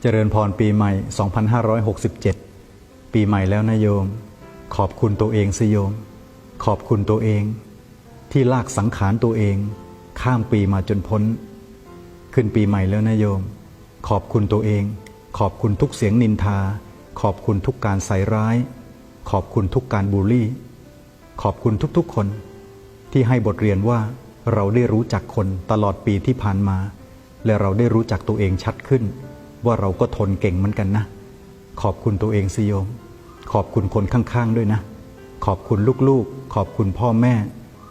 เจริญพรปีใหม่ 2567 ปีใหม่แล้วนะโยม ขอบคุณตัวเองสิโยม ขอบคุณตัวเอง ที่ลากสังขารตัวเอง ข้ามปีมาจนพ้น ขึ้นปีใหม่แล้วนะโยม ขอบคุณตัวเอง ขอบคุณทุกเสียงนินทา ขอบคุณทุกการใส่ร้าย ขอบคุณทุกการบูลลี่ ขอบคุณทุกๆคน ที่ให้บทเรียนว่าเราได้รู้จักคนตลอดปีที่ผ่านมา และเราได้รู้จักตัวเองชัดขึ้น ว่าเราก็ทนเก่งเหมือนกันนะ ขอบคุณตัวเองสิโยม ขอบคุณคนข้างๆด้วยนะ ขอบคุณลูกๆ ขอบคุณพ่อแม่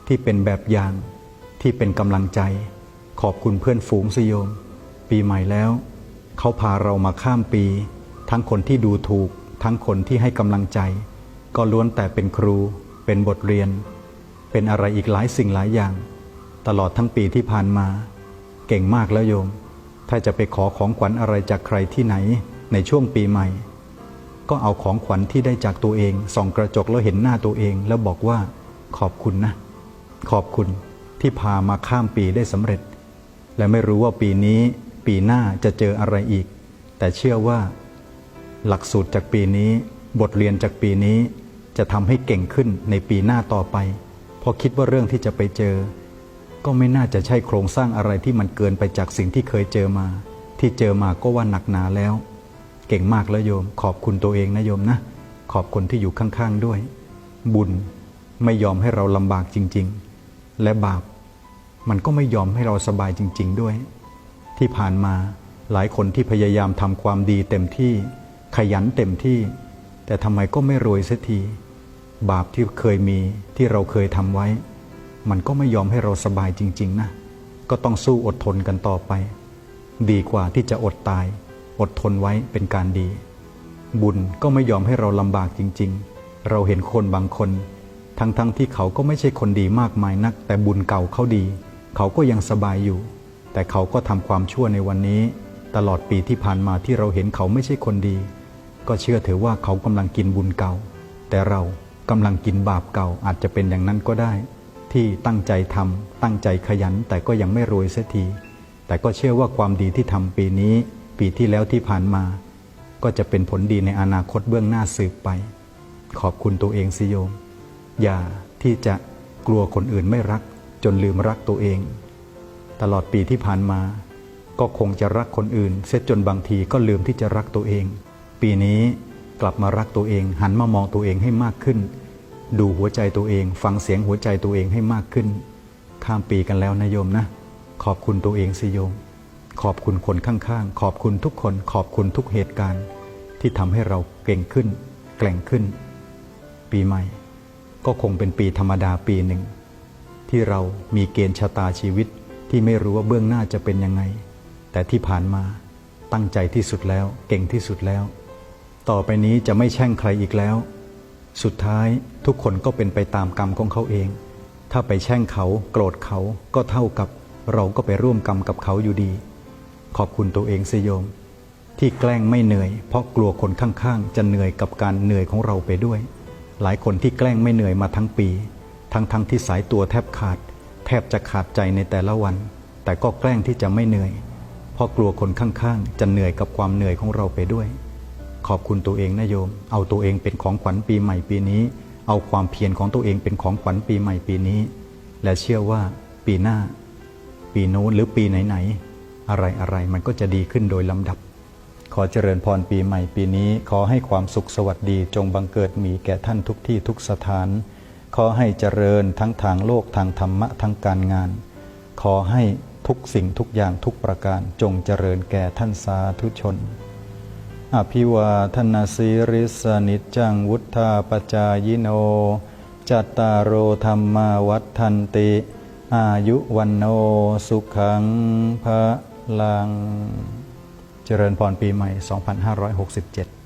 ที่เป็นแบบอย่างที่เป็นกำลังใจ ขอบคุณเพื่อนฝูงสิโยม ปีใหม่แล้ว เขาพาเรามาข้ามปี ทั้งคนที่ดูถูก ทั้งคนที่ให้กำลังใจ ก็ล้วนแต่เป็นครู เป็นบทเรียน เป็นอะไรอีกหลายสิ่งหลายอย่าง ตลอดทั้งปีที่ผ่านมา เก่งมากแล้วโยม ถ้าจะไปขอของขวัญอะไรจากใครที่ไหนในช่วงปีใหม่ ก็เอาของขวัญที่ได้จากตัวเองส่องกระจกแล้วเห็นหน้าตัวเอง แล้วบอกว่าขอบคุณนะ ขอบคุณที่พามาข้ามปีได้สำเร็จ และไม่รู้ว่าปีนี้ปีหน้าจะเจออะไรอีก แต่เชื่อว่า หลักสูตรจากปีนี้ บทเรียนจากปีนี้จะทำให้เก่งขึ้นในปีหน้าต่อไปเพราะคิดว่าเรื่องที่จะไปเจอ ก็ไม่น่าจะใช่โครงสร้างอะไรที่มันเกินไปจากสิ่งที่เคยเจอมา ที่เจอมาก็ว่าหนักหนาแล้ว เก่งมากแล้วโยม ขอบคุณตัวเองนะโยมนะ ขอบคนที่อยู่ข้างๆด้วย บุญไม่ยอมให้เราลำบากจริง ๆ และบาป มันก็ไม่ยอมให้เราสบายจริง ๆ ด้วย ที่ผ่านมาหลายคนที่พยายามทำความดีเต็มที่ ขยันเต็มที่ แต่ทำไมก็ไม่รวยสักที บาปที่เคยมีที่เราเคยทำไว้ มันก็ไม่ยอมให้เราสบายจริง ๆ นะ ก็ต้องสู้อดทนกันต่อไป ดีกว่าที่จะอดตาย อดทนไว้เป็นการดี บุญก็ไม่ยอมให้เราลำบากจริง ๆ เราเห็นคนบางคน ทั้งๆทที่เขาก็ไม่ใช่คนดีมากมายนัก แต่บุญเก่าเขาดี เขาก็ยังสบายอยู่ แต่เขาก็ทำความชั่วในวันนี้ ตลอดปีที่ผ่านมาที่เราเห็นเขาไม่ใช่คนดี ก็เชื่อเถอะว่าเขากำลังกินบุญเก่า แต่เรากำลังกินบาปเก่าอาจจะเป็นอย่างนั้นก็ได้ ที่ตั้งใจทำตั้งใจขยันแต่ก็ยังไม่รวยเสียที แต่ก็เชื่อว่าความดีที่ทำปีนี้ ปีที่แล้วที่ผ่านมา ก็จะเป็นผลดีในอนาคตเบื้องหน้าสืบไป ขอบคุณตัวเองสิโยม อย่าที่จะกลัวคนอื่นไม่รัก จนลืมรักตัวเอง ตลอดปีที่ผ่านมา ก็คงจะรักคนอื่น เสียจนบางทีก็ลืมที่จะรักตัวเอง ปีนี้กลับมารักตัวเองหันมามองตัวเองให้มากขึ้น ดูหัวใจตัวเอง ฟังเสียงหัวใจตัวเองให้มากขึ้น ข้ามปีกันแล้วนะโยมนะ ขอบคุณตัวเองสิโยม ขอบคุณคนข้างๆ ขอบคุณทุกคน ขอบคุณทุกเหตุการณ์ ที่ทำให้เราเก่งขึ้น แกล่งขึ้น ปีใหม่ ก็คงเป็นปีธรรมดาปีหนึ่ง ที่เรามีเกณฑ์ชะตาชีวิตที่ไม่รู้ว่าเบื้องหน้าจะเป็นยังไง แต่ที่ผ่านมาตั้งใจที่สุดแล้ว เก่งที่สุดแล้ว ต่อไปนี้จะไม่แช่งใครอีกแล้ว สุดท้ายทุกคนก็เป็นไปตามกรรมของเขาเอง ถ้าไปแช่งเขาโกรธเขาก็เท่ากับ เราก็ไปร่วมกรรมกับเขาอยู่ดี ขอบคุณตัวเองสิโยม ที่แกล้งไม่เหนื่อย เพราะกลัวคนข้างๆ จะเหนื่อยกับการเหนื่อยของเราไปด้วย หลายคนที่แกล้งไม่เหนื่อยมาทั้งปี ทั้งๆทที่สายตัวแทบขาด แทบจะขาดใจในแต่ละวัน แต่ก็แกล้งที่จะไม่เหนื่อย เพราะกลัวคนข้างๆ จะเหนื่อยกับความเหนื่อยของเราไปด้วย ขอบคุณตัวเองนะโยม เอาตัวเองเป็นของขวัญปีใหม่ปีนี้ เอาความเพียรของตัวเองเป็นของขวัญปีใหม่ปีนี้ และเชื่อว่าปีหน้า ปีโน้นหรือปีไหนๆอะไรอะไรๆมันก็จะดีขึ้นโดยลำดับ ขอเจริญพรปีใหม่ปีนี้ ขอให้ความสุขสวัสดีจงบังเกิดมีแก่ท่านทุกที่ทุกสถาน ขอให้เจริญทั้งทางโลกทางธรรมะทางการงาน ขอให้ทุกสิ่งทุกอย่างทุกประการจงเจริญแก่ท่านสาธุชน อภิวาทนาสิริสนิจจังวุธาปจายโน จัตตารโอธรรมาวัฏทันติ อายุวันโนสุขังพระลัง เจริญพรปีใหม่ 2567